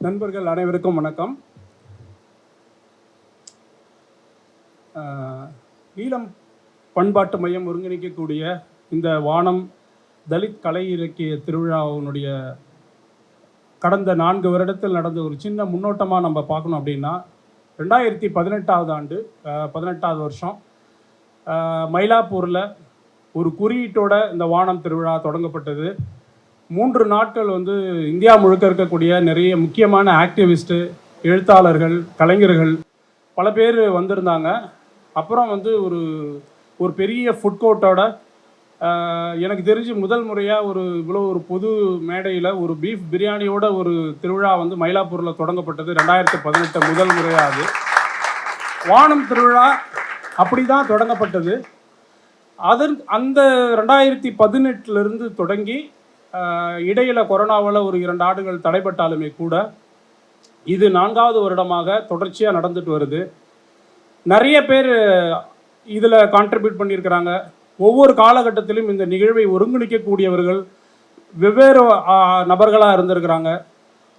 நண்பர்கள் அனைவருக்கும் வணக்கம். ஆஹ், ஈழம் பண்பாட்டு மையம் ஒருங்கிணைக்கக்கூடிய இந்த வானம் தலித் கலை இலக்கிய திருவிழாவினுடைய கடந்த நான்கு வருடத்தில் நடந்த ஒரு சின்ன முன்னோட்டமாக நம்ம பார்க்கணும் அப்படின்னா ரெண்டாயிரத்தி பதினெட்டாவது ஆண்டு பதினெட்டாவது வருஷம் ஆஹ், மயிலாப்பூரில் ஒரு குறியீட்டோட இந்த வானம் திருவிழா தொடங்கப்பட்டது. மூன்று நாட்கள் வந்து இந்தியா முழுக்க இருக்கக்கூடிய நிறைய முக்கியமான ஆக்டிவிஸ்ட்டு எழுத்தாளர்கள் கலைஞர்கள் பல பேர் வந்திருந்தாங்க. அப்புறம் வந்து ஒரு ஒரு பெரிய ஃபுட் கோர்ட்டோட எனக்கு தெரிஞ்சு முதல் முறையாக ஒரு இவ்வளோ ஒரு பொது மேடையில் ஒரு பீஃப் பிரியாணியோட ஒரு திருவிழா வந்து மயிலாப்பூரில் தொடங்கப்பட்டது ரெண்டாயிரத்தி பதினெட்டு முதல் முறையாக அது. வானம் திருவிழா அப்படி தான் தொடங்கப்பட்டது. அதன் அந்த ரெண்டாயிரத்தி பதினெட்டுலேருந்து தொடங்கி இடையில கொரோனாவால் ஒரு இரண்டு ஆண்டுகள் தடைப்பட்டாலுமே கூட இது நான்காவது வருடமாக தொடர்ச்சியாக நடந்துட்டு வருது. நிறைய பேர் இதில் கான்ட்ரிபியூட் பண்ணியிருக்கிறாங்க. ஒவ்வொரு காலகட்டத்திலும் இந்த நிகழ்வை ஒருங்கிணைக்கக்கூடியவர்கள் வெவ்வேறு நபர்களாக இருந்திருக்கிறாங்க.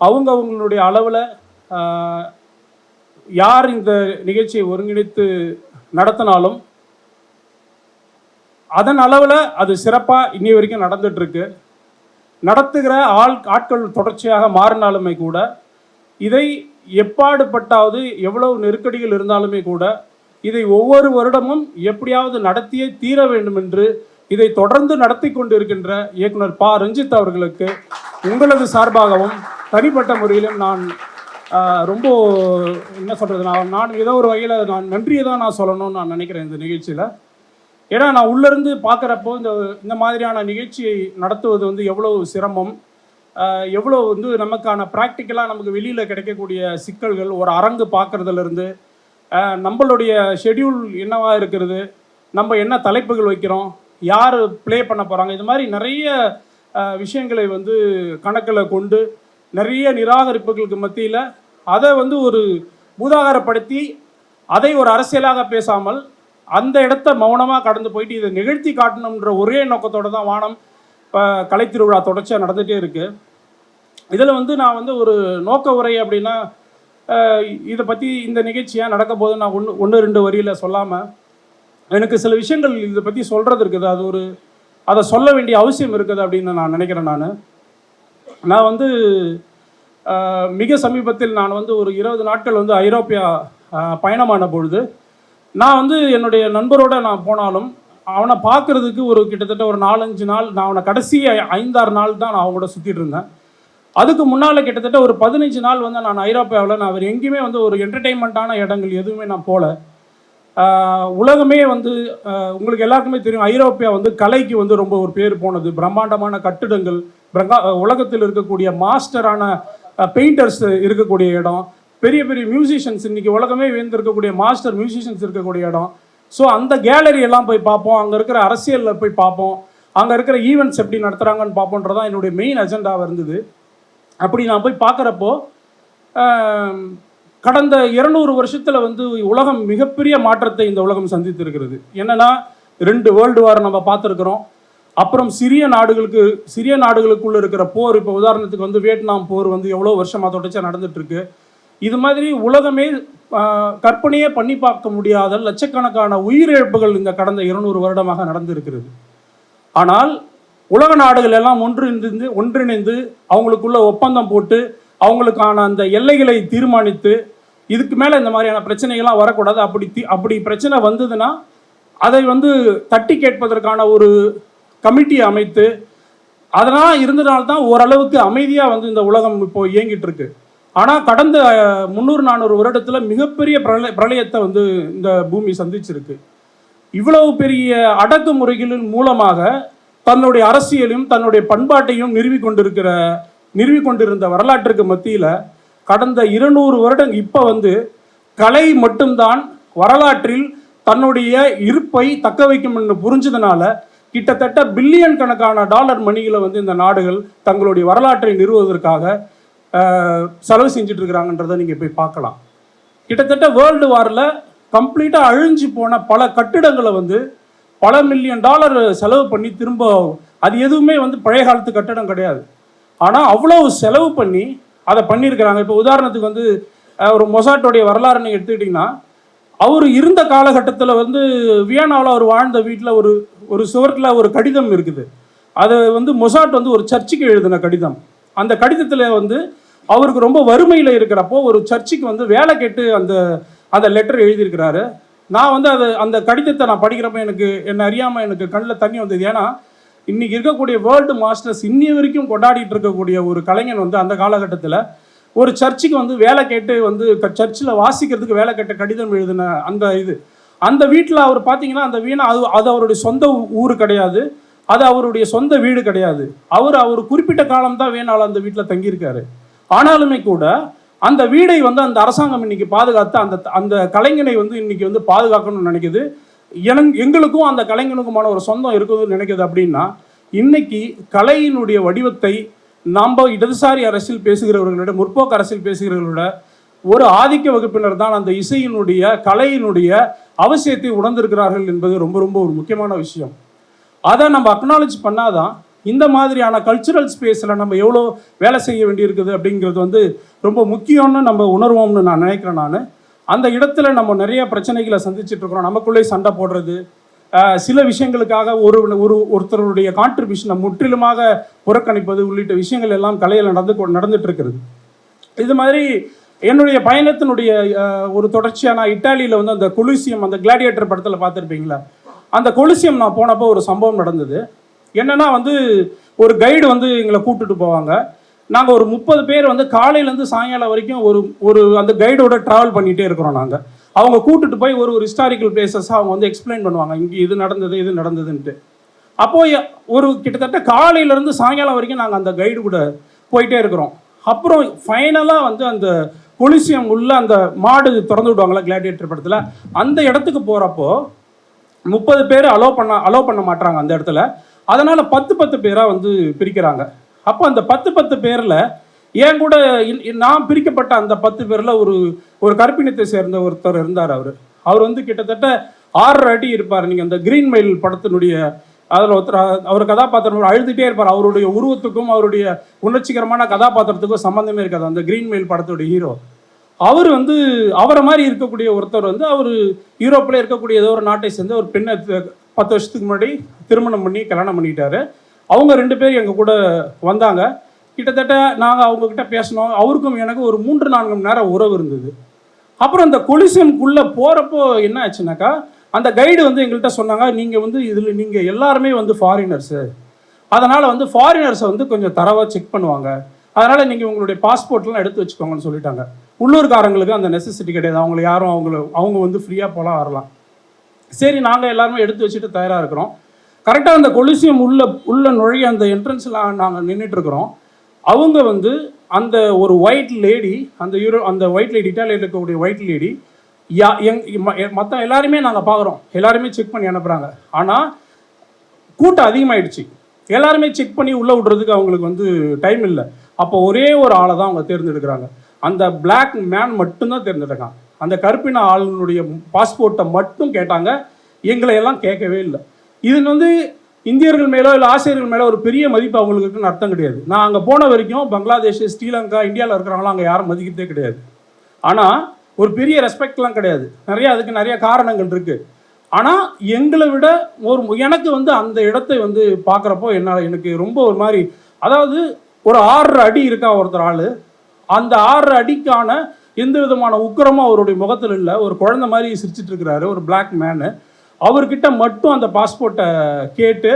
அவங்க அவங்களுடைய அளவில் யார் இந்த நிகழ்ச்சியை ஒருங்கிணைத்து நடத்தினாலும் அதன் அளவில் அது சிறப்பாக இன்னி வரைக்கும் நடந்துட்டுருக்கு நடத்துகிற ஆள் ஆட்கள் தொடர்ச்சியாக மாறினாலுமே கூட இதை எப்பாடுபட்டாவது எவ்வளவு நெருக்கடிகள் இருந்தாலுமே கூட இதை ஒவ்வொரு வருடமும் எப்படியாவது நடத்தியே தீர வேண்டும் என்று இதை தொடர்ந்து நடத்தி கொண்டிருக்கின்ற இயக்குனர் பா. ரஞ்சித் அவர்களுக்கு உங்களது சார்பாகவும் தனிப்பட்ட முறையிலும் நான் ரொம்ப என்ன சொல்கிறது நான் நான் ஏதோ ஒரு வகையில் நான் நன்றியை தான் நான் சொல்லணும்னு நான் நினைக்கிறேன் இந்த நிகழ்ச்சியில். ஏன்னா நான் உள்ளேருந்து பார்க்குறப்போ இந்த இந்த மாதிரியான நிகழ்ச்சியை நடத்துவது வந்து எவ்வளோ சிரமம். எவ்வளோ வந்து நமக்கான ப்ராக்டிக்கலாக நமக்கு வெளியில் கிடைக்கக்கூடிய சிக்கல்கள் ஒரு அரங்கு பார்க்குறதுலேருந்து நம்மளுடைய ஷெட்யூல் என்னவாக இருக்கிறது நம்ம என்ன தலைப்புகள் வைக்கிறோம் யார் ப்ளே பண்ண போகிறாங்க இது மாதிரி நிறைய விஷயங்களை வந்து கணக்கில் கொண்டு நிறைய நிராகரிப்புகளுக்கு மத்தியில் அதை வந்து ஒரு பூதாகரப்படுத்தி அதை ஒரு அரசியலாக பேசாமல் அந்த இடத்த மௌனமாக கடந்து போயிட்டு இதை நிகழ்த்தி காட்டணுன்ற ஒரே நோக்கத்தோடு தான் வானம் இப்போ கலைத்திருவிழா தொடர்ச்சியாக நடந்துகிட்டே இருக்குது இதில் வந்து நான் வந்து ஒரு நோக்க உரை அப்படின்னா இதை பற்றி இந்த நிகழ்ச்சியாக நடக்க போது நான் ஒன்று ஒன்று ரெண்டு வரியில் சொல்லாமல் எனக்கு சில விஷயங்கள் இதை பற்றி சொல்கிறது இருக்குது. அது ஒரு அதை சொல்ல வேண்டிய அவசியம் இருக்குது அப்படின்னு நான் நினைக்கிறேன் நான். நான் வந்து மிக சமீபத்தில் நான் வந்து ஒரு இருபது நாட்கள் வந்து ஐரோப்பியா பயணமான பொழுது நான் வந்து என்னுடைய நண்பரோட நான் போனாலும் அவனை பார்க்கறதுக்கு ஒரு கிட்டத்தட்ட ஒரு நாலஞ்சு நாள் நான் அவனை கடைசி ஐந்தாறு நாள் தான் நான் அவங்களோட சுற்றிட்டு இருந்தேன். அதுக்கு முன்னால் கிட்டத்தட்ட ஒரு பதினஞ்சு நாள் வந்து நான் ஐரோப்பியாவில் நான் அவர் எங்கேயுமே வந்து ஒரு என்டர்டெயின்மெண்ட்டான இடங்கள் எதுவுமே நான் போகல உலகமே வந்து உங்களுக்கு எல்லாருக்குமே தெரியும் ஐரோப்பியா வந்து கலைக்கு வந்து ரொம்ப ஒரு பேர் போனது. பிரம்மாண்டமான கட்டிடங்கள் உலகத்தில் இருக்கக்கூடிய மாஸ்டரான பெயிண்டர்ஸ் இருக்கக்கூடிய இடம். பெரிய பெரிய மியூசிஷியன்ஸ் இன்னைக்கு உலகமே வியந்திருக்கக்கூடிய மாஸ்டர் மியூசிஷியன்ஸ் இருக்கக்கூடிய இடம். ஸோ அந்த கேலரி எல்லாம் போய் பார்ப்போம். அங்கே இருக்கிற அரசியலில் போய் பார்ப்போம். அங்கே இருக்கிற ஈவெண்ட்ஸ் எப்படி நடத்துகிறாங்கன்னு பார்ப்போன்றதான் என்னுடைய மெயின் அஜெண்டாவாக இருந்தது. அப்படி நான் போய் பார்க்குறப்போ கடந்த இருநூறு வருஷத்தில் வந்து உலகம் மிகப்பெரிய மாற்றத்தை இந்த உலகம் சந்தித்திருக்கிறது. என்னென்னா ரெண்டு வேர்ல்டு வார் நம்ம பார்த்துருக்குறோம். அப்புறம் சிறிய நாடுகளுக்கு சிறிய நாடுகளுக்குள்ளே இருக்கிற போர் இப்போ உதாரணத்துக்கு வந்து வியட்நாம் போர் வந்து எவ்வளோ வருஷமாக தொடர்ச்சியாக நடந்துட்டுருக்கு இது மாதிரி உலகமே கற்பனையே பண்ணி பார்க்க முடியாத லட்சக்கணக்கான உயிரிழப்புகள் இந்த கடந்த இருநூறு வருடமாக நடந்திருக்கிறது. ஆனால் உலக நாடுகள் எல்லாம் ஒன்றிணைந்து ஒன்றிணைந்து அவங்களுக்குள்ள ஒப்பந்தம் போட்டு அவங்களுக்கான அந்த எல்லைகளை தீர்மானித்து இதுக்கு மேலே இந்த மாதிரியான பிரச்சனைகள்லாம் வரக்கூடாது. அப்படி அப்படி பிரச்சனை வந்ததுன்னா அதை வந்து தட்டி கேட்பதற்கான ஒரு கமிட்டியை அமைத்து அதனால் இருந்தனால்தான் ஓரளவுக்கு அமைதியாக வந்து இந்த உலகம் இப்போ இயங்கிட்டு இருக்கு. ஆனால் கடந்த முந்நூறு நானூறு வருடத்தில் மிகப்பெரிய பிரளய பிரளயத்தை வந்து இந்த பூமி சந்திச்சிருக்கு. இவ்வளவு பெரிய அடக்குமுறைகளின் மூலமாக தன்னுடைய அரசியலையும் தன்னுடைய பண்பாட்டையும் நிறுவி கொண்டிருக்கிற நிறுவி கொண்டிருந்த வரலாற்றுக்கு மத்தியில் கடந்த இருநூறு வருடம் இப்போ வந்து கலை மட்டும்தான் வரலாற்றில் தன்னுடைய இருப்பை தக்க வைக்கும் என்று புரிஞ்சதுனால கிட்டத்தட்ட பில்லியன் கணக்கான டாலர் மணியில் வந்து இந்த நாடுகள் தங்களுடைய வரலாற்றை நிறுவுவதற்காக செலவு செஞ்சுட்டு இருக்கிறாங்கன்றதை நீங்கள் போய் பார்க்கலாம். கிட்டத்தட்ட வேர்ல்டு வாரில் கம்ப்ளீட்டாக அழிஞ்சு போன பல கட்டிடங்களை வந்து பல மில்லியன் டாலர் செலவு பண்ணி திரும்ப அது எதுவுமே வந்து பழைய காலத்து கட்டடம் கிடையாது. ஆனால் அவ்வளோ செலவு பண்ணி அதை பண்ணியிருக்கிறாங்க. இப்போ உதாரணத்துக்கு வந்து ஒரு மொசாட்டோடைய வரலாறு நீங்கள் எடுத்துக்கிட்டிங்கன்னா அவர் இருந்த காலகட்டத்தில் வந்து வியனாவில் அவர் வாழ்ந்த வீட்டில் ஒரு ஒரு சுவர்த்தில் ஒரு கடிதம் இருக்குது. அது வந்து மொசாட் வந்து ஒரு சர்ச்சுக்கு எழுதின கடிதம். அந்த கடிதத்தில் வந்து அவருக்கு ரொம்ப வறுமையில் இருக்கிறப்போ ஒரு சர்ச்சுக்கு வந்து வேலை கேட்டு அந்த அந்த லெட்டர் எழுதியிருக்கிறாரு. நான் வந்து அது அந்த கடிதத்தை நான் படிக்கிறப்ப எனக்கு என்ன அறியாமல் எனக்கு கண்ணில் தண்ணி வந்தது. ஏன்னா இன்றைக்கி இருக்கக்கூடிய வேர்ல்டு மாஸ்டர்ஸ் இன்னி வரைக்கும் கொண்டாடிட்டு இருக்கக்கூடிய ஒரு கலைஞன் வந்து அந்த காலகட்டத்தில் ஒரு சர்ச்சுக்கு வந்து வேலை கேட்டு வந்து சர்ச்சில் வாசிக்கிறதுக்கு வேலை கேட்ட கடிதம் எழுதின அந்த இது. அந்த வீட்டில் அவர் பார்த்தீங்கன்னா அந்த வீணா அது அது அவருடைய சொந்த ஊர் கிடையாது. அது அவருடைய சொந்த வீடு கிடையாது. அவர் அவர் குறிப்பிட்ட காலம் தான் வேணாலும் அந்த வீட்டில் தங்கியிருக்காரு. ஆனாலுமே கூட அந்த வீடை வந்து அந்த அரசாங்கம் இன்னைக்கு பாதுகாத்து அந்த அந்த கலைஞனை வந்து இன்னைக்கு வந்து பாதுகாக்கணும்னு நினைக்குது. எனக்கு எங்களுக்கும் அந்த கலைஞனுக்குமான ஒரு சொந்தம் இருக்குதுன்னு நினைக்குது அப்படின்னா இன்னைக்கு கலையினுடைய வடிவத்தை நாம் இடதுசாரி அரசியல் பேசுகிறவர்களோட முற்போக்கு அரசியல் பேசுகிறவர்களோட ஒரு ஆதிக்க வகுப்பினர் தான் அந்த இசையினுடைய கலையினுடைய அவசியத்தை உணர்ந்திருக்கிறார்கள் என்பது ரொம்ப ரொம்ப ஒரு முக்கியமான விஷயம். அதை நம்ம அக்னாலஜ் பண்ணாதான் இந்த மாதிரியான கல்ச்சுரல் ஸ்பேஸில் நம்ம எவ்வளோ வேலை செய்ய வேண்டியிருக்குது அப்படிங்கிறது வந்து ரொம்ப முக்கியம்னு நம்ம உணர்வோம்னு நான் நினைக்கிறேன் நான். அந்த இடத்துல நம்ம நிறைய பிரச்சனைகளை சந்திச்சுட்டு இருக்கிறோம். நமக்குள்ளே சண்டை போடுறது சில விஷயங்களுக்காக ஒரு ஒரு ஒருத்தருடைய கான்ட்ரிபியூஷனை முற்றிலுமாக புறக்கணிப்பது உள்ளிட்ட விஷயங்கள் எல்லாம் கலையில் நடந்து கொ- நடந்துட்டு இருக்கிறது. இது மாதிரி என்னுடைய பயணத்தினுடைய ஒரு தொடர்ச்சியாக நான் இட்டாலியில் வந்து அந்த கொலிசியம் அந்த கிளாடியேட்டர் படத்தில் பார்த்துருப்பீங்களா? அந்த கொலிசியம் நான் போனப்போ ஒரு சம்பவம் நடந்தது. என்னென்னா வந்து ஒரு கைடு வந்து எங்களை கூட்டிட்டு போவாங்க. நாங்கள் ஒரு முப்பது பேர் வந்து காலையிலேருந்து சாயங்காலம் வரைக்கும் ஒரு ஒரு அந்த கைடோட ட்ராவல் பண்ணிகிட்டே இருக்கிறோம் நாங்கள் அவங்க கூட்டிட்டு போய் ஒரு ஒரு ஹிஸ்டாரிக்கல் பிளேசஸ் அவங்க வந்து எக்ஸ்பிளைன் பண்ணுவாங்க. இங்கே இது நடந்தது இது நடந்ததுன்ட்டு. அப்போது ஒரு கிட்டத்தட்ட காலையிலேருந்து சாயங்காலம் வரைக்கும் நாங்கள் அந்த கைடு கூட போயிட்டே இருக்கிறோம். அப்புறம் ஃபைனலாக வந்து அந்த கொலிசியம் உள்ள அந்த மாடு திறந்து விடுவாங்களா கிளாடியேட்டர் படத்தில் அந்த இடத்துக்கு போகிறப்போ முப்பது பேர் அலோவ் பண்ண அலோவ் பண்ண மாட்டாங்க அந்த இடத்துல. அதனால் பத்து பத்து பேராக வந்து பிரிக்கிறாங்க. அப்போ அந்த பத்து பத்து பேரில் என் கூட இன்- நான் பிரிக்கப்பட்ட அந்த பத்து பேரில் ஒரு ஒரு கற்பினத்தை சேர்ந்த ஒருத்தர் இருந்தார் அவர். அவர் வந்து கிட்டத்தட்ட ஆறு அடி இருப்பார். நீங்கள் அந்த கிரீன் மைல் படத்தினுடைய அதில் ஒருத்தர் அவர் கதாபாத்திரம் அழுதுகிட்டே இருப்பார். அவருடைய உருவத்துக்கும் அவருடைய உணர்ச்சிகரமான கதாபாத்திரத்துக்கும் சம்மந்தமே இருக்காது. அந்த கிரீன் மெயில் படத்துடைய ஹீரோ அவர் வந்து அவரை மாதிரி இருக்கக்கூடிய ஒருத்தர் வந்து அவர் யூரோப்பில் இருக்கக்கூடிய ஏதோ ஒரு நாட்டை சேர்ந்த ஒரு பெண்ணை பத்து வருஷத்துக்கு முன்னாடி திருமணம் பண்ணி கல்யாணம் பண்ணிட்டாரு அவங்க ரெண்டு பேரும் எங்கள் கூட வந்தாங்க. கிட்டத்தட்ட நாங்கள் அவங்கக்கிட்ட பேசினோம். அவருக்கும் எனக்கு ஒரு மூன்று நான்கு மணி நேரம் உறவு இருந்தது. அப்புறம் அந்த கொலிசியம்குள்ளே போகிறப்போ என்ன ஆச்சுனாக்கா அந்த கைடு வந்து எங்கள்கிட்ட சொன்னாங்க நீங்கள் வந்து இதில் நீங்கள் எல்லாருமே வந்து ஃபாரினர்ஸு அதனால் வந்து ஃபாரினர்ஸை வந்து கொஞ்சம் தரவாக செக் பண்ணுவாங்க. அதனால் நீங்கள் உங்களுடைய பாஸ்போர்ட்லாம் எடுத்து வச்சுக்கோங்கன்னு சொல்லிட்டாங்க. உள்ளூர்காரங்களுக்கு அந்த நெசசிட்டி கிடையாது. அவங்களை யாரும் அவங்கள அவங்க வந்து ஃப்ரீயாக போகலாம் வரலாம் சரி நாங்கள் எல்லாருமே எடுத்து வச்சுட்டு தயாராக இருக்கிறோம். கரெக்டாக அந்த கொலிசியம் உள்ள உள்ள நுழைய அந்த என்ட்ரன்ஸில் நாங்கள் நின்றுட்டு இருக்கிறோம். அவங்க வந்து அந்த ஒரு ஒயிட் லேடி அந்த யூரோ அந்த ஒயிட் லேடி இட்டாலியில் இருக்கக்கூடிய ஒயிட் லேடி யா எங் மற்ற எல்லாருமே நாங்கள் பார்க்குறோம் எல்லாருமே செக் பண்ணி அனுப்புகிறாங்க ஆனால் கூட்டம் அதிகமாயிடுச்சு. எல்லாருமே செக் பண்ணி உள்ளே விடுறதுக்கு அவங்களுக்கு வந்து டைம் இல்லை. அப்போ ஒரே ஒரு ஆளை தான் அவங்க தேர்ந்தெடுக்கிறாங்க. அந்த பிளாக் மேன் மட்டும்தான் தேர்ந்தெடுக்காங்க அந்த கருப்பின ஆளுனுடைய பாஸ்போர்ட்டை மட்டும் கேட்டாங்க. எங்களை எல்லாம் கேட்கவே இல்லை. இது வந்து இந்தியர்கள் மேலோ இல்லை ஆசிரியர்கள் மேலோ ஒரு பெரிய மதிப்பு அவங்களுக்கு இருக்குன்னு அர்த்தம் கிடையாது. நான் அங்கே போன வரைக்கும் பங்களாதேஷ் ஸ்ரீலங்கா இந்தியாவில் இருக்கிறவங்களாம் அங்கே யாரும் மதிக்கிறதே கிடையாது. ஆனால் ஒரு பெரிய ரெஸ்பெக்ட்லாம் கிடையாது. நிறைய அதுக்கு நிறைய காரணங்கள் இருக்குது ஆனால் எங்களை விட ஒரு எனக்கு வந்து அந்த இடத்தை வந்து பார்க்குறப்போ என்னால் எனக்கு ரொம்ப ஒரு மாதிரி அதாவது ஒரு ஆறு அடி இருக்கா ஒருத்தர் ஆள். அந்த ஆறு அடிக்கான எந்த விதமான உக்கிரமும் அவருடைய முகத்தில் இல்லை. ஒரு குழந்தை மாதிரி சிரிச்சிட்டு இருக்கிறாரு ஒரு பிளாக் மேனு அவர்கிட்ட மட்டும் அந்த பாஸ்போர்ட்டை கேட்டு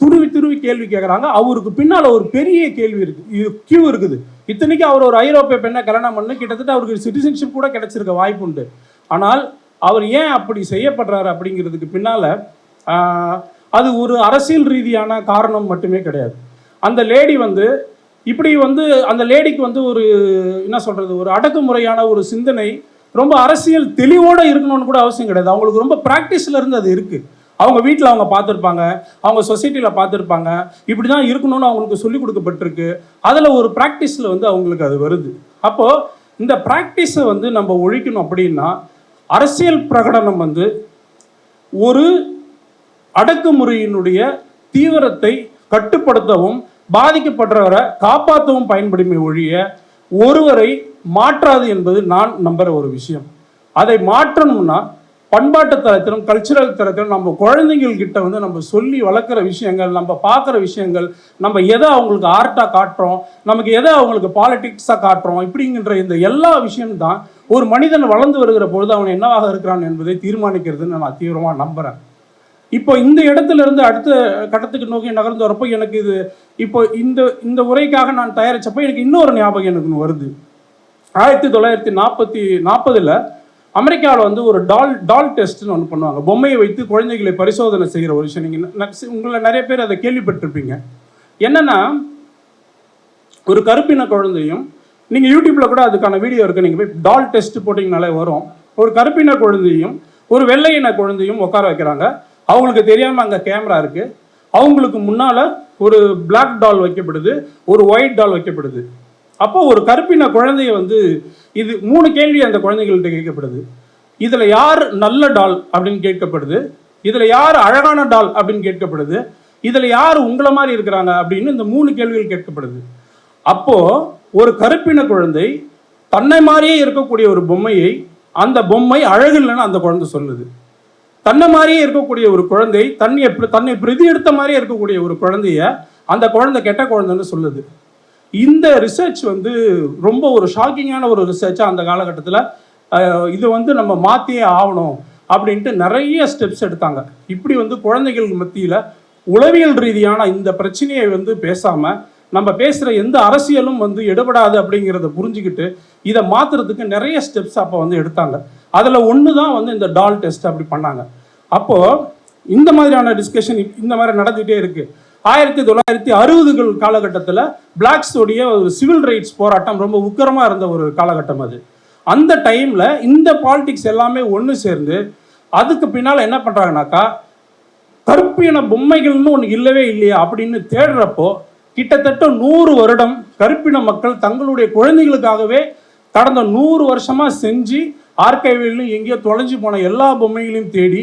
துருவி துருவி கேள்வி கேட்குறாங்க அவருக்கு பின்னால் ஒரு பெரிய கேள்வி இருக்குது கியூ இருக்குது. இத்தனைக்கு அவர் ஒரு ஐரோப்பிய பெண்ணை கல்யாணம் பண்ணு. கிட்டத்தட்ட அவருக்கு சிட்டிசன்ஷிப் கூட கிடைச்சிருக்க வாய்ப்பு உண்டு. ஆனால் அவர் ஏன் அப்படி செய்யப்படுறாரு அப்படிங்கிறதுக்கு பின்னால் அது ஒரு அரசியல் ரீதியான காரணம் மட்டுமே கிடையாது. அந்த லேடி வந்து இப்படி வந்து அந்த லேடிக்கு வந்து ஒரு என்ன சொல்கிறது ஒரு அடக்குமுறையான ஒரு சிந்தனை ரொம்ப அரசியல் தெளிவோடு இருக்கணும்னு கூட அவசியம் கிடையாது. அவங்களுக்கு ரொம்ப ப்ராக்டிஸில் இருந்து அது இருக்குது அவங்க வீட்டில் அவங்க பார்த்துருப்பாங்க அவங்க சொசைட்டியில் பார்த்துருப்பாங்க இப்படி தான் இருக்கணும்னு அவங்களுக்கு சொல்லிக் கொடுக்கப்பட்டிருக்கு. அதில் ஒரு ப்ராக்டிஸில் வந்து அவங்களுக்கு அது வருது. அப்போது இந்த ப்ராக்டிஸை வந்து நம்ம ஒழிக்கணும் அப்படின்னா அரசியல் பிரகடனம் வந்து ஒரு அடக்குமுறையினுடைய தீவிரத்தை கட்டுப்படுத்தவும் பாதிக்கப்படுறவரை காப்பாற்றவும் பயன்படுமே ஒழிய ஒருவரை மாற்றாது என்பது நான் நம்புகிற ஒரு விஷயம். அதை மாற்றணும்னா பண்பாட்டு தரத்திலும் கல்ச்சுரல் தரத்திலும் நம்ம குழந்தைங்கள்கிட்ட வந்து நம்ம சொல்லி வளர்க்குற விஷயங்கள் நம்ம பார்க்குற விஷயங்கள் நம்ம எதை அவங்களுக்கு ஆர்ட்டாக காட்டுறோம் நமக்கு எதை அவங்களுக்கு பாலிட்டிக்ஸாக காட்டுறோம் இப்படிங்கிற இந்த எல்லா விஷயம்தான் ஒரு மனிதன் வளர்ந்து வருகிற பொழுது அவன் என்னவாக இருக்கிறான் என்பதை தீர்மானிக்கிறதுன்னு நான் தீவிரமாக நம்புகிறேன் இப்போ இந்த இடத்துல இருந்து அடுத்த கட்டத்துக்கு நோக்கி நகர்ந்து வரப்போ எனக்கு இது இப்போ இந்த இந்த உரைக்காக நான் தயாரிச்சப்போ எனக்கு இன்னொரு ஞாபகம் எனக்கு வருது. ஆயிரத்தி தொள்ளாயிரத்தி நாற்பத்தி நாற்பதில் அமெரிக்காவில் வந்து ஒரு டால் டால் டெஸ்ட்னு ஒன்று பண்ணுவாங்க. பொம்மையை வைத்து குழந்தைகளை பரிசோதனை செய்கிற ஒரு விஷயம். நீங்கள் உங்களை நிறைய பேர் அதை கேள்விப்பட்டிருப்பீங்க. என்னென்னா ஒரு கருப்பின குழந்தையும் நீங்கள் யூடியூப்பில் கூட அதுக்கான வீடியோ இருக்குது நீங்கள் போய் டால் டெஸ்ட் போட்டிங்கனாலே வரும். ஒரு கருப்பின குழந்தையும் ஒரு வெள்ளையின குழந்தையும் உட்கார வைக்கிறாங்க. அவங்களுக்கு தெரியாமல் அங்கே கேமரா இருக்குது அவங்களுக்கு முன்னால் ஒரு பிளாக் டால் வைக்கப்படுது ஒரு ஒயிட் டால் வைக்கப்படுது. அப்போ ஒரு கருப்பின குழந்தைய வந்து இது மூணு கேள்வி அந்த குழந்தைகள்கிட்ட கேட்கப்படுது. இதில் யார் நல்ல டால் அப்படின்னு கேட்கப்படுது. இதில் யார் அழகான டால் அப்படின்னு கேட்கப்படுது. இதில் யார் உங்களை மாதிரி இருக்கிறாங்க அப்படின்னு இந்த மூணு கேள்விகள் கேட்கப்படுது. அப்போது ஒரு கருப்பின குழந்தை தன்னை மாதிரியே இருக்கக்கூடிய ஒரு பொம்மையை அந்த பொம்மை அழகு இல்லைன்னு அந்த குழந்தை சொல்லுது. தன்னை மாதிரியே இருக்கக்கூடிய ஒரு குழந்தை தன்னை தன்னை பிரதி எடுத்த மாதிரியே இருக்கக்கூடிய ஒரு குழந்தைய அந்த குழந்தை கெட்ட குழந்தைன்னு சொல்லுது. இந்த ரிசர்ச் வந்து ரொம்ப ஒரு ஷாக்கிங்கான ஒரு ரிசர்ச்சாக அந்த காலகட்டத்தில் இது வந்து நம்ம மாற்றியே ஆகணும் அப்படின்ட்டு நிறைய ஸ்டெப்ஸ் எடுத்தாங்க. இப்படி வந்து குழந்தைகள் மத்தியில் உளவியல் ரீதியான இந்த பிரச்சனையை வந்து பேசாமல் நம்ம பேசுகிற எந்த அரசியலும் வந்து எடுபடாது அப்படிங்கிறத புரிஞ்சுக்கிட்டு இதை மாற்றுறதுக்கு நிறைய ஸ்டெப்ஸ் அப்போ வந்து எடுத்தாங்க. அதில் ஒன்று தான் வந்து இந்த டால் டெஸ்ட் அப்படி பண்ணாங்க. அப்போது இந்த மாதிரியான டிஸ்கஷன் இந்த மாதிரி நடந்துகிட்டே இருக்குது ஆயிரத்தி தொள்ளாயிரத்தி அறுபதுகள் காலகட்டத்தில் பிளாக்ஸோடைய ஒரு சிவில் ரைட்ஸ் போராட்டம் ரொம்ப உக்கரமாக இருந்த ஒரு காலகட்டம் அது. அந்த டைமில் இந்த பாலிடிக்ஸ் எல்லாமே ஒன்று சேர்ந்து அதுக்கு பின்னால் என்ன பண்ணுறாங்கனாக்கா கருப்பின பொம்மைகள்னு ஒன்று இல்லவே இல்லையா அப்படின்னு தேடுறப்போ கிட்டத்தட்ட நூறு வருடம் கருப்பின மக்கள் தங்களுடைய குழந்தைகளுக்காகவே கடந்த நூறு வருஷமா செஞ்சு ஆர்கைவிலும் எங்கேயோ தொலைஞ்சு போன எல்லா பொம்மைகளையும் தேடி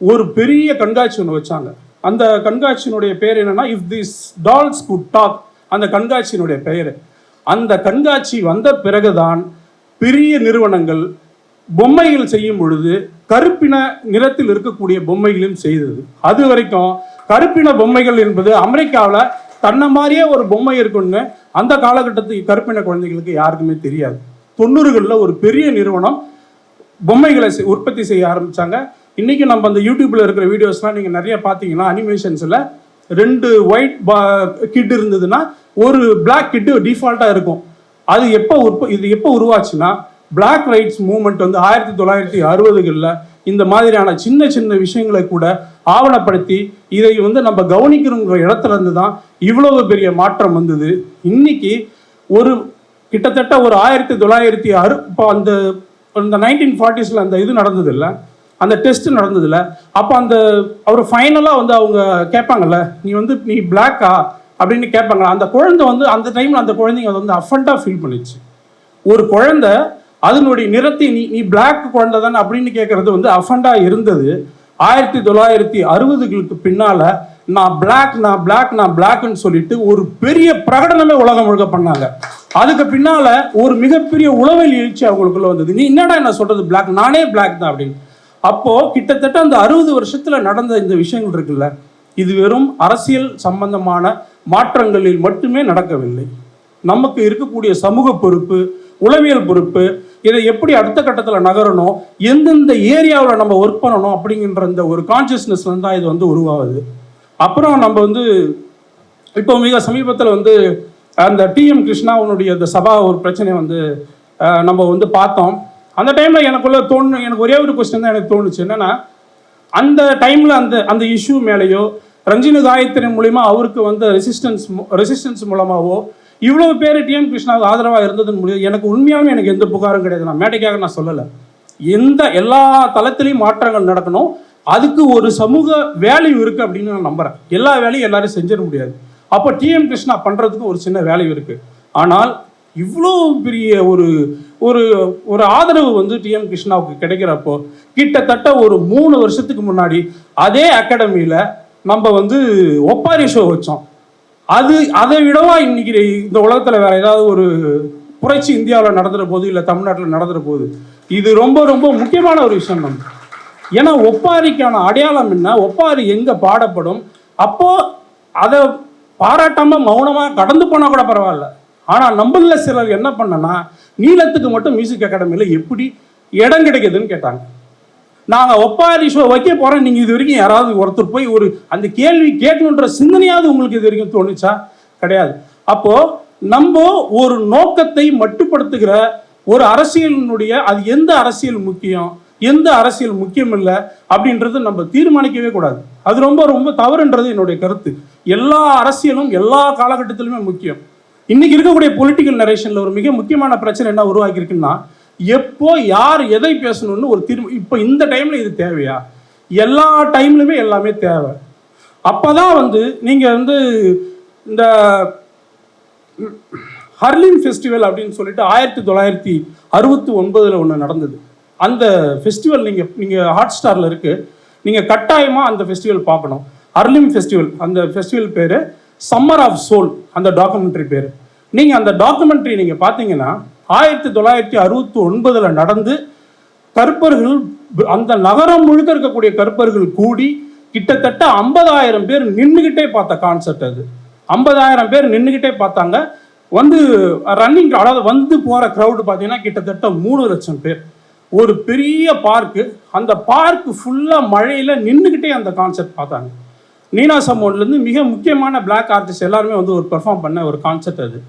ஒரு பெரிய கண்காட்சி ஒன்று வச்சாங்க. அந்த கண்காட்சியினுடைய பேர் என்னன்னா if this dolls could talk அந்த கண்காட்சியினுடைய பெயர். அந்த கண்காட்சி வந்த பிறகுதான் பெரிய நிறுவனங்கள் பொம்மைகள் செய்யும் பொழுது கருப்பின நிறத்தில் இருக்கக்கூடிய பொம்மைகளையும் செய்தது. அது வரைக்கும் கருப்பின பொம்மைகள் என்பது அமெரிக்காவில் தன்னை மாதிரியே ஒரு பொம்மை இருக்குன்னு அந்த காலகட்டத்துக்கு கருப்பின குழந்தைகளுக்கு யாருக்குமே தெரியாது. தொண்ணூறுகளில் ஒரு பெரிய நிறுவனம் பொம்மைகளை செ- உற்பத்தி செய்ய ஆரம்பித்தாங்க இன்றைக்கி நம்ம அந்த யூடியூப்பில் இருக்கிற வீடியோஸ்லாம் நீங்கள் நிறைய பார்த்தீங்கன்னா அனிமேஷன்ஸில் ரெண்டு ஒயிட் கிட் இருந்ததுன்னா ஒரு பிளாக் கிட்டு டிஃபால்ட்டாக இருக்கும். அது எப்போ உற்ப இது எப்போ உருவாச்சுன்னா பிளாக் ரைட்ஸ் மூமெண்ட் வந்து ஆயிரத்தி தொள்ளாயிரத்தி அறுபதுகளில் இந்த மாதிரியான சின்ன சின்ன விஷயங்களை கூட ஆவணப்படுத்தி இதை வந்து நம்ம கவனிக்கிறோங்கிற இடத்துல இருந்து தான் இவ்வளவு பெரிய மாற்றம் வந்தது. இன்னைக்கு ஒரு கிட்டத்தட்ட ஒரு ஆயிரத்தி தொள்ளாயிரத்தி அறு இப்போ அந்த அந்த நைன்டீன் ஃபார்ட்டிஸில் அந்த இது நடந்தது அந்த டெஸ்ட் நடந்ததில்ல. அப்போ அந்த அவர் ஃபைனலாக வந்து அவங்க கேட்பாங்கல்ல நீ வந்து நீ பிளாக்கா அப்படின்னு கேட்பாங்களா அந்த குழந்தை வந்து அந்த டைமில் அந்த குழந்தைங்க வந்து அஃபண்டாக ஃபீல் பண்ணிச்சு. ஒரு குழந்தை அதனுடைய நிறத்தை நீ நீ பிளாக் குழந்தை அப்படின்னு கேட்கறது வந்து அஃபண்டா இருந்தது. ஆயிரத்தி தொள்ளாயிரத்தி அறுபதுகளுக்கு பின்னால நான் பிளாக் நான் பிளாக் நான் பிளாக்னு சொல்லிட்டு ஒரு பெரிய பிரகடனமே உலகம் முழுக்க பண்ணாங்க. அதுக்கு பின்னால ஒரு மிகப்பெரிய உளவியல் எழுச்சி அவங்களுக்குள்ள வந்தது. நீ என்னடா என்ன சொல்றது பிளாக் நானே பிளாக் தான் அப்படின்னு. அப்போ கிட்டத்தட்ட அந்த அறுபது வருஷத்துல நடந்த இந்த விஷயங்கள் இருக்குல்ல இது வெறும் அரசியல் சம்பந்தமான மாற்றங்களில் மட்டுமே நடக்கவில்லை. நமக்கு இருக்கக்கூடிய சமூக பொறுப்பு உளவியல் பொறுப்பு இதை எப்படி அடுத்த கட்டத்தில் நகரணும்? எந்தெந்த ஏரியாவில் நம்ம ஒர்க் பண்ணணும் அப்படிங்கிற இந்த ஒரு கான்சியஸ்னஸ் தான் இது வந்து உருவாகுது. அப்புறம் நம்ம வந்து இப்போ மிக சமீபத்தில் வந்து அந்த டிஎம் கிருஷ்ணாவுனுடைய அந்த சபா ஒரு பிரச்சனை வந்து நம்ம வந்து பார்த்தோம். அந்த டைமில் எனக்குள்ள தோணு எனக்கு ஒரே ஒரு கொஸ்டின் தான் எனக்கு தோணுச்சு. என்னென்னா அந்த டைமில் அந்த அந்த இஷ்யூ மேலேயோ ரஞ்சினு காயத்ரி மூலிமா அவருக்கு வந்து ரெசிஸ்டன்ஸ் ரெசிஸ்டன்ஸ் மூலமாகவோ இவ்வளோ பேர் டிஎம் கிருஷ்ணாவுக்கு ஆதரவாக இருந்ததுன்னு முடியும் எனக்கு உண்மையாகவே எனக்கு எந்த புகாரும் கிடையாது. நான் மேடைக்காக நான் சொல்லலை. எந்த எல்லா தளத்திலையும் மாற்றங்கள் நடக்கணும். அதுக்கு ஒரு சமூக வேல்யூ இருக்குது அப்படின்னு நான் நம்புகிறேன் எல்லா வேலையும் எல்லாரும் செஞ்சிட முடியாது. அப்போ டிஎம் கிருஷ்ணா பண்ணுறதுக்கு ஒரு சின்ன வேல்யூ இருக்குது ஆனால் இவ்வளோ பெரிய ஒரு ஒரு ஒரு ஆதரவு வந்து டிஎம் கிருஷ்ணாவுக்கு கிடைக்கிறப்போ கிட்டத்தட்ட ஒரு மூணு வருஷத்துக்கு முன்னாடி அதே அகாடமியில் நம்ம வந்து ஒப்பாரி ஷோ வச்சோம். அது அதை விடவா இன்னைக்கு இந்த உலகத்தில் வேற ஏதாவது ஒரு புரட்சி இந்தியாவில் நடந்துற போது இல்லை தமிழ்நாட்டில் நடந்துற போது? இது ரொம்ப ரொம்ப முக்கியமான ஒரு விஷயம் நம்ம ஏன்னா ஒப்பாரிக்கான அடையாளம் என்ன? ஒப்பாரி எங்கே பாடப்படும்? அப்போ அதை பாராட்டாமல் மௌனமாக கடந்து போனால் கூட பரவாயில்ல. ஆனால் நம்மளில் சிலர் என்ன பண்ணனா நீளத்துக்கு மட்டும் மியூசிக் அகாடமியில் எப்படி இடம் கிடைக்குதுன்னு கேட்டாங்க. நாங்கள் ஒப்பாரி ஷோ வைக்க போகிறேன் நீங்கள் இது வரைக்கும் யாராவது ஒருத்தர் போய் ஒரு அந்த கேள்வி கேட்கணுன்ற சிந்தனையாவது உங்களுக்கு இது வரைக்கும் தோணுச்சா? கிடையாது. அப்போது நம்ம ஒரு நோக்கத்தை மட்டுப்படுத்துகிற ஒரு அரசியலினுடைய அது எந்த அரசியல் முக்கியம் எந்த அரசியல் முக்கியம் இல்லை அப்படின்றது நம்ம தீர்மானிக்கவே கூடாது. அது ரொம்ப ரொம்ப தவறுன்றது என்னுடைய கருத்து. எல்லா அரசியலும் எல்லா காலகட்டத்திலுமே முக்கியம். இன்னைக்கு இருக்கக்கூடிய பொலிட்டிக்கல் நரேஷனில் ஒரு மிக முக்கியமான பிரச்சனை என்ன உருவாக்கியிருக்குன்னா எப்போ யார் எதை பேசணும்னு ஒரு தீர்வு இப்போ இந்த டைம்ல இது தேவையா? எல்லா டைம்லையுமே எல்லாமே தேவை. அப்பதான் வந்து நீங்கள் வந்து இந்த ஹர்லின் ஃபெஸ்டிவல் அப்படின்னு சொல்லிட்டு ஆயிரத்தி தொள்ளாயிரத்தி அறுபத்தி ஒன்பதில் ஒன்று நடந்தது. அந்த ஃபெஸ்டிவல் நீங்கள் நீங்கள் ஹாட் ஸ்டாரில் இருக்குது நீங்கள் கட்டாயமாக அந்த ஃபெஸ்டிவல் பார்க்கணும். ஹர்லிம் ஃபெஸ்டிவல் அந்த ஃபெஸ்டிவல் பேர் சம்மர் ஆஃப் சோல் அந்த டாக்குமெண்ட்ரி பேர். நீங்கள் அந்த டாக்குமெண்ட்ரி நீங்கள் பார்த்தீங்கன்னா ஆயிரத்தி தொள்ளாயிரத்தி அறுபத்தி ஒன்பதில் நடந்து கருப்பர்கள் அந்த நகரம் முழுக்க இருக்கக்கூடிய கருப்பர்கள் கூடி கிட்டத்தட்ட ஐம்பதாயிரம் பேர் நின்றுகிட்டே பார்த்த கான்செப்ட் அது. ஐம்பதாயிரம் பேர் நின்றுகிட்டே பார்த்தாங்க. வந்து ரன்னிங் அதாவது வந்து போகிற க்ரௌடு பார்த்தீங்கன்னா கிட்டத்தட்ட மூணு லட்சம் பேர். ஒரு பெரிய பார்க்கு அந்த பார்க் ஃபுல்லாக மழையில் நின்றுக்கிட்டே அந்த கான்செப்ட் பார்த்தாங்க. நீனா சமோன்லேருந்து மிக முக்கியமான பிளாக் ஆர்டிஸ்ட் எல்லாருமே வந்து ஒரு பெர்ஃபார்ம் பண்ண ஒரு கான்செப்ட் அது.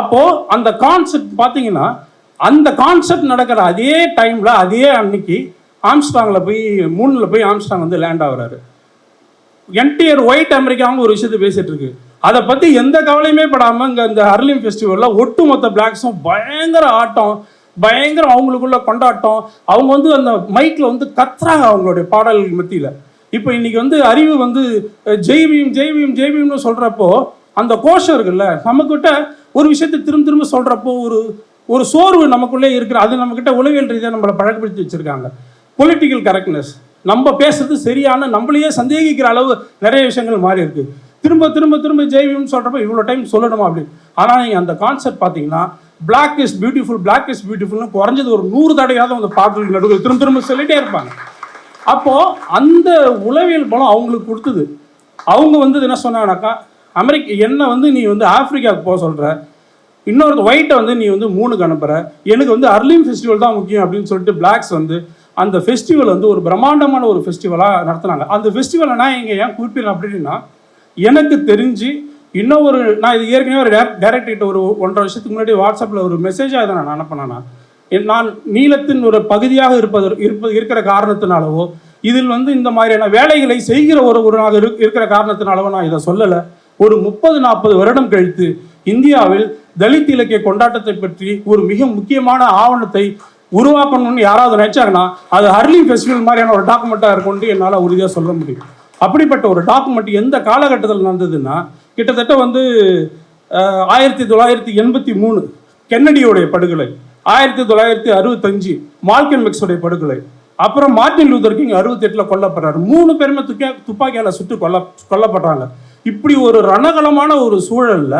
அப்போது அந்த கான்செப்ட் பார்த்தீங்கன்னா அந்த கான்செப்ட் நடக்கிற அதே டைமில் அதே அன்னைக்கு ஆம்ஸ்டாங்கில் போய் மூணில் போய் ஆம்ஸ்டாங் வந்து லேண்ட் ஆகுறாரு. என்டையர் ஒயிட் அமெரிக்காவும் ஒரு விஷயத்தை பேசிட்டு இருக்கு. அதை பற்றி எந்த கவலையுமே படாமல் இங்கே இந்த ஹர்லிம் ஃபெஸ்டிவலில் ஒட்டுமொத்த பிளாக்ஸும் பயங்கர ஆட்டம் பயங்கரம் அவங்களுக்குள்ள கொண்டாட்டம். அவங்க வந்து அந்த மைக்கில் வந்து கத்துறாங்க அவங்களுடைய பாடல்கள் மத்தியில். இப்போ இன்னைக்கு வந்து அறிவு வந்து ஜெய்வியும் ஜெய்வியும் ஜெய்பீம்னு சொல்கிறப்போ அந்த கோஷம் இருக்குல்ல நம்மக்கிட்ட ஒரு விஷயத்தை திரும்ப திரும்ப சொல்கிறப்போ ஒரு ஒரு சோர்வு நமக்குள்ளே இருக்கிற அது நம்மக்கிட்ட உளவியல் ரீதியாக நம்மளை பழக்கப்படுத்தி வச்சுருக்காங்க. பொலிட்டிக்கல் கரெக்ட்னஸ் நம்ம பேசுறது சரியான நம்மளையே சந்தேகிக்கிற அளவு நிறைய விஷயங்கள் மாறி இருக்கு. திரும்ப திரும்ப திரும்ப ஜெய்பீம்னு சொல்கிறப்ப இவ்வளோ டைம் சொல்லணுமா அப்படின்னு ஆனால் நீங்கள் அந்த கான்செப்ட் பார்த்தீங்கன்னா black is beautiful black is பியூட்டிஃபுல்னு குறைஞ்சது ஒரு நூறு தடையாவது அந்த பாடல்கள் நடுவில் திரும்ப திரும்ப சொல்லிகிட்டே இருப்பாங்க. அப்போது அந்த உளவியல் பலம் அவங்களுக்கு கொடுத்தது. அவங்க வந்து என்ன சொன்னாங்கனாக்கா அமெரிக்க என்னை வந்து நீ வந்து ஆஃப்ரிக்காவுக்கு போக சொல்கிற இன்னொரு ஒயிட்டை வந்து நீ வந்து மூணுக்கு அனுப்புகிற எனக்கு வந்து அர்லிம் ஃபெஸ்டிவல் தான் முக்கியம் அப்படின்னு சொல்லிட்டு பிளாக்ஸ் வந்து அந்த ஃபெஸ்டிவல் வந்து ஒரு பிரம்மாண்டமான ஒரு ஃபெஸ்டிவலாக நடத்துனாங்க. அந்த ஃபெஸ்டிவலை நான் இங்கே ஏன் குறிப்பிடுறேன் அப்படின்னா எனக்கு தெரிஞ்சு இன்னும் ஒரு நான் இது ஏற்கனவே ஒரு டேரக்டர்கிட்ட ஒரு ஒன்றரை வருஷத்துக்கு முன்னாடி வாட்ஸ்அப்பில் ஒரு மெசேஜாக இதை நான் அனுப்பினேன்னா என் நான் நீளத்தின் ஒரு பகுதியாக இருப்பது இருப்பது இருக்கிற காரணத்தினாலவோ இதில் வந்து இந்த மாதிரியான வேலைகளை செய்கிற ஒரு ஒருவராக இரு- இருக்கிற காரணத்தினாலவோ நான் இதை சொல்லலை. ஒரு முப்பது நாற்பது வருடம் கழித்து இந்தியாவில் தலித் இலக்கிய கொண்டாட்டத்தை பற்றி ஒரு மிக முக்கியமான ஆவணத்தை உருவாக்கணும்னு யாராவது நினைச்சாங்கன்னா அது ஹர்லி ஃபெஸ்டிவல் மாதிரியான ஒரு டாக்குமெண்ட்டாக இருக்கும்னு என்னால் உறுதியாக சொல்ல முடியும். அப்படிப்பட்ட ஒரு டாக்குமெண்ட் எந்த காலகட்டத்தில் நடந்ததுன்னா கிட்டத்தட்ட வந்து ஆயிரத்தி தொள்ளாயிரத்தி எண்பத்தி மூணு கென்னடியோடைய படுகொலை ஆயிரத்தி தொள்ளாயிரத்தி அறுபத்தஞ்சு மால்கன் மெக்ஸோடைய படுகொலை அப்புறம் மார்டின் லூதர் கிங் அறுபத்தி எட்டில் கொல்லப்படுறாரு. மூணு பேருமே துக்கா துப்பாக்கியால் சுட்டு கொல்ல கொல்லப்படுறாங்க. இப்படி ஒரு ரணகலமான ஒரு சூழலில்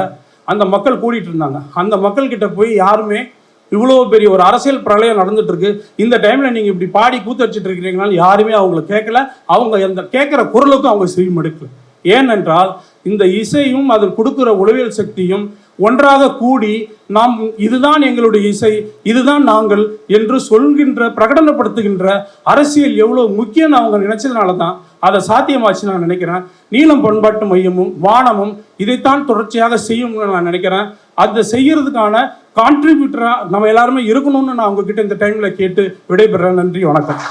அந்த மக்கள் கூடிட்டு இருந்தாங்க. அந்த மக்கள் கிட்ட போய் யாருமே இவ்வளோ பெரிய ஒரு அரசியல் பிரளயம் நடந்துட்டு இருக்கு இந்த டைம்ல நீங்க இப்படி பாடி கூத்தடிச்சிட்டு இருக்கிறீங்கனாலும் யாருமே அவங்கள கேட்கல அவங்க அந்த கேட்குற குரலுக்கும் அவங்க செவிமடுக்கல ஏனென்றால் இந்த இசையும் அதில் கொடுக்குற உளவியல் சக்தியும் ஒன்றாக கூடி நாம் இதுதான் எங்களுடைய இசை இதுதான் நாங்கள் என்று சொல்கின்ற பிரகடனப்படுத்துகின்ற அரசியல் எவ்வளோ முக்கியம்னு அவங்க நினைச்சதுனால தான் அதை சாத்தியமாச்சு நான் நினைக்கிறேன். நீளம் பண்பாட்டு மையமும் வானமும் இதைத்தான் தொடர்ச்சியாக செய்யும்னு நான் நினைக்கிறேன். அதை செய்யறதுக்கான கான்ட்ரிபியூட்டராக நம்ம எல்லாருமே இருக்கணும்னு நான் உங்ககிட்ட இந்த டைம்ல கேட்டு விடைபெறேன். நன்றி வணக்கம்.